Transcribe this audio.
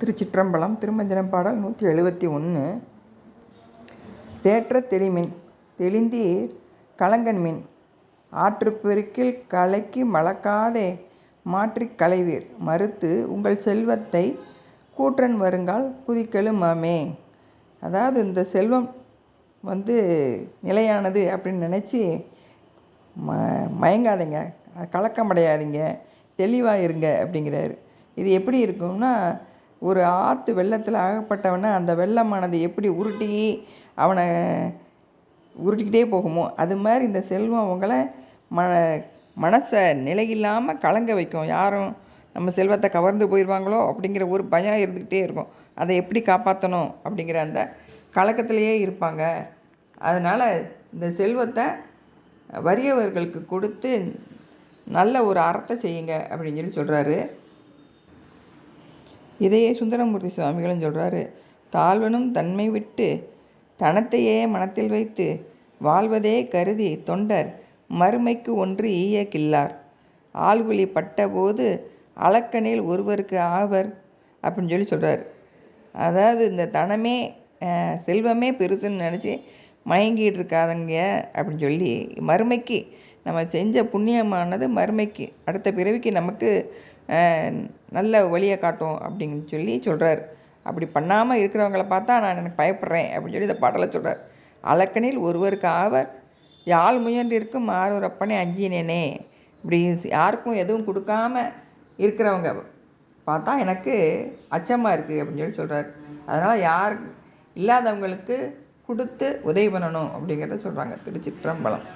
திருச்சிற்றம்பலம் திருமஞ்சனம் பாடல் நூற்றி எழுபத்தி ஒன்று. தேற்ற தெளிமின் தெளிந்தீர் கலங்கன்மின் ஆற்று பெருக்கில் கலக்கி மலக்காதே மாற்றிக் களைவீர். மறுத்து உங்கள் செல்வத்தை கூற்றன் வருங்கால் குதிக்கெழுமாமே அதாவது இந்த செல்வம் வந்து நிலையானது அப்படின்னு நினச்சி ம மயங்காதீங்க. கலக்கமடையாதீங்க. தெளிவாக இருங்க அப்படிங்கிறாரு. இது எப்படி இருக்கும்னா ஒரு ஆற்று வெள்ளத்தில் அகப்பட்டவனை அந்த வெள்ளமானது எப்படி உருட்டி அவனை உருட்டிக்கிட்டே போகுமோ அது மாதிரி இந்த செல்வம் உங்களை ம மனசை நிலையில்லாமல் கலங்க வைக்கும். யாரும் நம்ம செல்வத்தை கவர்ந்து போயிடுவாங்களோ அப்படிங்கிற ஒரு பயம் இருந்துக்கிட்டே இருக்கும். அதை எப்படி காப்பாற்றணும் அப்படிங்கிற அந்த கலக்கத்திலேயே இருப்பாங்க. அதனால் இந்த செல்வத்தை வறியவர்களுக்கு கொடுத்து நல்ல ஒரு அறத்தை செய்யுங்க அப்படின்னு சொல்லி சொல்கிறாரு இதையே சுந்தரமூர்த்தி சுவாமிகளும் சொல்கிறாரு தாழ்வனும் தன்மை விட்டு தனத்தையே மனத்தில் வைத்து வாழ்வதே கருதி தொண்டர் மறுமைக்கு ஒன்று ஈய கில்லார் ஆள்குழி பட்டபோது அளக்கனில் ஒருவருக்கு ஆவர் அப்படின்னு சொல்லி சொல்கிறார் அதாவது இந்த தனமே செல்வமே பெருசுன்னு நினச்சி மயங்கிட்டு இருக்காதங்க அப்படின்னு சொல்லி மறுமைக்கு நம்ம செஞ்ச புண்ணியமானது மறுமைக்கு அடுத்த பிறவிக்கு நமக்கு நல்ல வழியை காட்டும் அப்படின்னு சொல்லி சொல்கிறார் அப்படி பண்ணாமல் இருக்கிறவங்கள பார்த்தா நான் எனக்கு பயப்படுறேன் அப்படின்னு சொல்லி இந்த பாடலை சொல்கிறார் அலக்கனில் ஒருவருக்கு ஆவர் யாழ் முயன்றிருக்கும் ஆரூரப்பனே அஞ்சினேனே. இப்படி யாருக்கும் எதுவும் கொடுக்காம இருக்கிறவங்க பார்த்தா எனக்கு அச்சமாக இருக்குது அப்படின்னு சொல்லி சொல்கிறார் அதனால் யார் இல்லாதவங்களுக்கு கொடுத்து உதவி பண்ணணும் அப்படிங்கிறத சொல்கிறாங்க திருச்சிற்றம்பலம்.